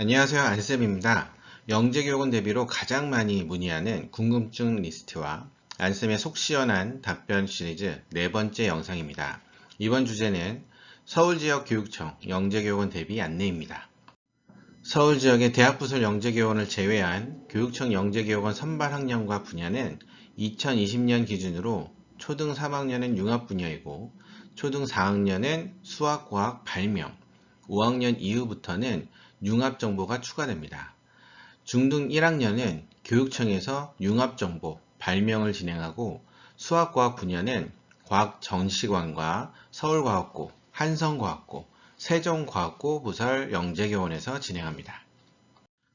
안녕하세요 안쌤입니다. 영재교육원 대비로 가장 많이 문의하는 궁금증 리스트와 안쌤의 속 시원한 답변 시리즈 네 번째 영상입니다. 이번 주제는 서울지역교육청 영재교육원 대비 안내입니다. 서울지역의 대학부설 영재교원을 제외한 교육청 영재교육원 선발 학년과 분야는 2020년 기준으로 초등 3학년은 융합 분야이고 초등 4학년은 수학, 과학, 발명, 5학년 이후부터는 융합 정보가 추가됩니다. 중등 1학년은 교육청에서 융합 정보, 발명을 진행하고 수학과학 분야는 과학 전시관과 서울과학고, 한성과학고, 세종과학고 부설 영재교원에서 진행합니다.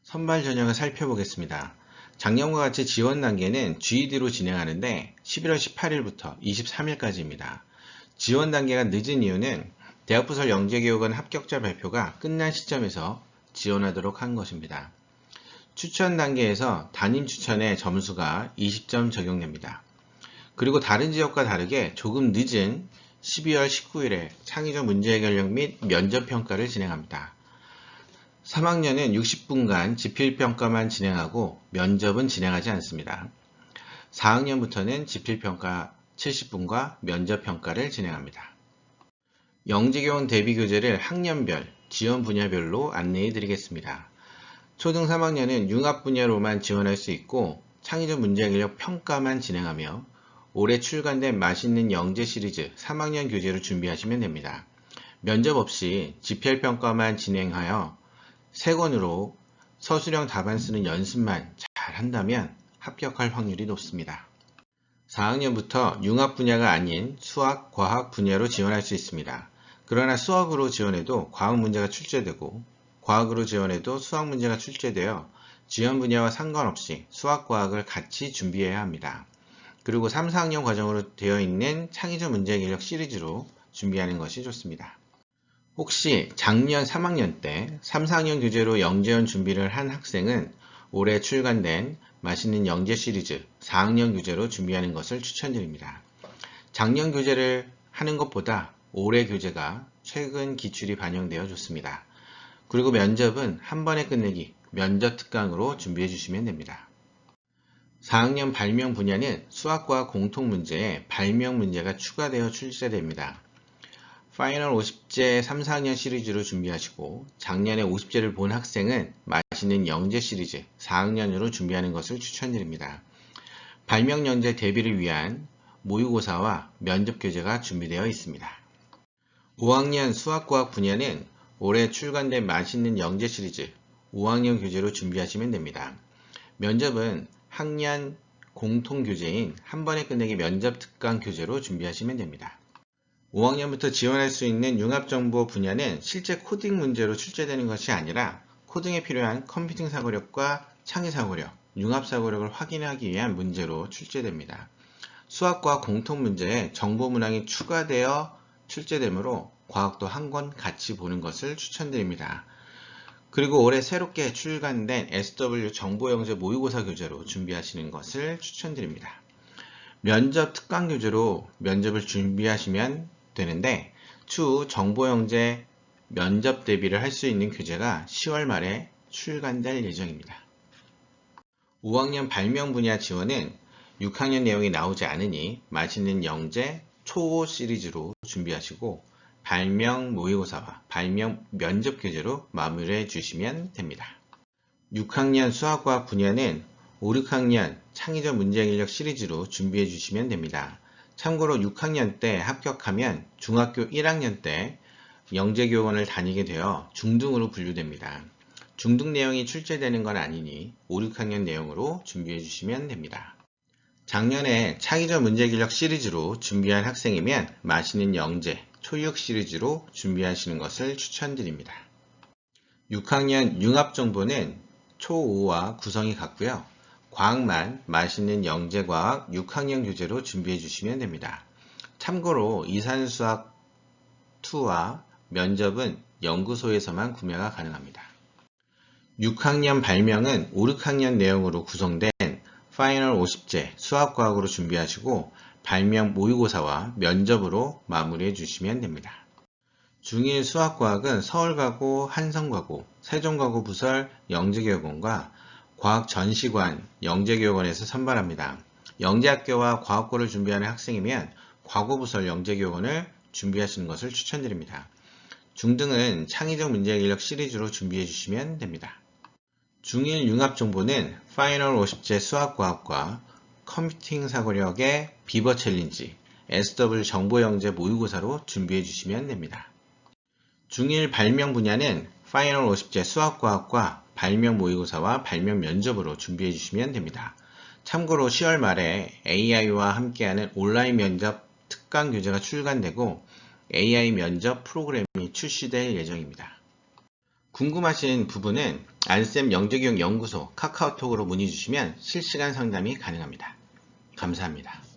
선발 전형을 살펴보겠습니다. 작년과 같이 지원 단계는 GED로 진행하는데 11월 18일부터 23일까지입니다. 지원 단계가 늦은 이유는 대학부설 영재교육원 합격자 발표가 끝난 시점에서 지원하도록 한 것입니다. 추천 단계에서 담임 추천의 점수가 20점 적용됩니다. 그리고 다른 지역과 다르게 조금 늦은 12월 19일에 창의적 문제 해결력 및 면접 평가를 진행합니다. 3학년은 60분간 지필 평가만 진행하고 면접은 진행하지 않습니다. 4학년부터는 지필 평가 70분과 면접 평가를 진행합니다. 영재교원 대비 교재를 학년별, 지원 분야별로 안내해 드리겠습니다. 초등 3학년은 융합 분야로만 지원할 수 있고 창의적 문제 해결력 평가만 진행하며 올해 출간된 맛있는 영재 시리즈 3학년 교재로 준비하시면 됩니다. 면접 없이 지필평가만 진행하여 3권으로 서술형 답안 쓰는 연습만 잘 한다면 합격할 확률이 높습니다. 4학년부터 융합 분야가 아닌 수학, 과학 분야로 지원할 수 있습니다. 그러나 수학으로 지원해도 과학 문제가 출제되고 과학으로 지원해도 수학 문제가 출제되어 지원 분야와 상관없이 수학, 과학을 같이 준비해야 합니다. 그리고 3, 4학년 과정으로 되어 있는 창의적 문제 해결력 시리즈로 준비하는 것이 좋습니다. 혹시 작년 3학년 때 3, 4학년 교재로 영재원 준비를 한 학생은 올해 출간된 맛있는 영재 시리즈 4학년 교재로 준비하는 것을 추천드립니다. 작년 교재를 하는 것보다 올해 교재가 최근 기출이 반영되어 좋습니다. 그리고 면접은 한 번에 끝내기 면접 특강으로 준비해 주시면 됩니다. 4학년 발명 분야는 수학과 공통 문제에 발명 문제가 추가되어 출제됩니다. 파이널 50제 3, 4학년 시리즈로 준비하시고 작년에 50제를 본 학생은 맛있는 영재 시리즈 4학년으로 준비하는 것을 추천드립니다. 발명 영재 대비를 위한 모의고사와 면접 교재가 준비되어 있습니다. 5학년 수학과학 분야는 올해 출간된 맛있는 영재 시리즈 5학년 교재로 준비하시면 됩니다. 면접은 학년 공통 교재인 한 번에 끝내기 면접 특강 교재로 준비하시면 됩니다. 5학년부터 지원할 수 있는 융합정보 분야는 실제 코딩 문제로 출제되는 것이 아니라 코딩에 필요한 컴퓨팅 사고력과 창의 사고력, 융합 사고력을 확인하기 위한 문제로 출제됩니다. 수학과 공통 문제에 정보 문항이 추가되어 출제되므로 과학도 한 권 같이 보는 것을 추천드립니다. 그리고 올해 새롭게 출간된 SW 정보영재 모의고사 교재로 준비하시는 것을 추천드립니다. 면접 특강 교재로 면접을 준비하시면 되는데 추후 정보영재 면접 대비를 할 수 있는 교재가 10월 말에 출간될 예정입니다. 5학년 발명 분야 지원은 6학년 내용이 나오지 않으니 맛있는 영재 초5 시리즈로 준비하시고 발명 모의고사와 발명 면접 교재로 마무리해 주시면 됩니다. 6학년 수학과 분야는 5, 6학년 창의적 문제해결력 시리즈로 준비해 주시면 됩니다. 참고로 6학년 때 합격하면 중학교 1학년 때 영재교원을 다니게 되어 중등으로 분류됩니다. 중등 내용이 출제되는 건 아니니 5, 6학년 내용으로 준비해 주시면 됩니다. 작년에 창의적 문제기력 시리즈로 준비한 학생이면 맛있는 영재, 초6 시리즈로 준비하시는 것을 추천드립니다. 6학년 융합정보는 초5와 구성이 같고요. 과학만 맛있는 영재과학 6학년 교재로 준비해 주시면 됩니다. 참고로 이산수학 2와 면접은 연구소에서만 구매가 가능합니다. 6학년 발명은 5, 6학년 내용으로 구성된 파이널 50제 수학과학으로 준비하시고 발명 모의고사와 면접으로 마무리해 주시면 됩니다. 중1 수학과학은 서울가고, 한성가고, 세종가고 부설 영재교육원과 과학전시관 영재교육원에서 선발합니다. 영재학교와 과학고를 준비하는 학생이면 과고부설 영재교육원을 준비하시는 것을 추천드립니다. 중등은 창의적 문제인력 시리즈로 준비해 주시면 됩니다. 중1 융합정보는 파이널 50제 수학과학과 컴퓨팅 사고력의 비버 챌린지, SW 정보영재 모의고사로 준비해 주시면 됩니다. 중1 발명 분야는 파이널 50제 수학과학과 발명 모의고사와 발명 면접으로 준비해 주시면 됩니다. 참고로 10월 말에 AI와 함께하는 온라인 면접 특강 교재가 출간되고 AI 면접 프로그램이 출시될 예정입니다. 궁금하신 부분은 안쌤 영재교육 연구소 카카오톡으로 문의 주시면 실시간 상담이 가능합니다. 감사합니다.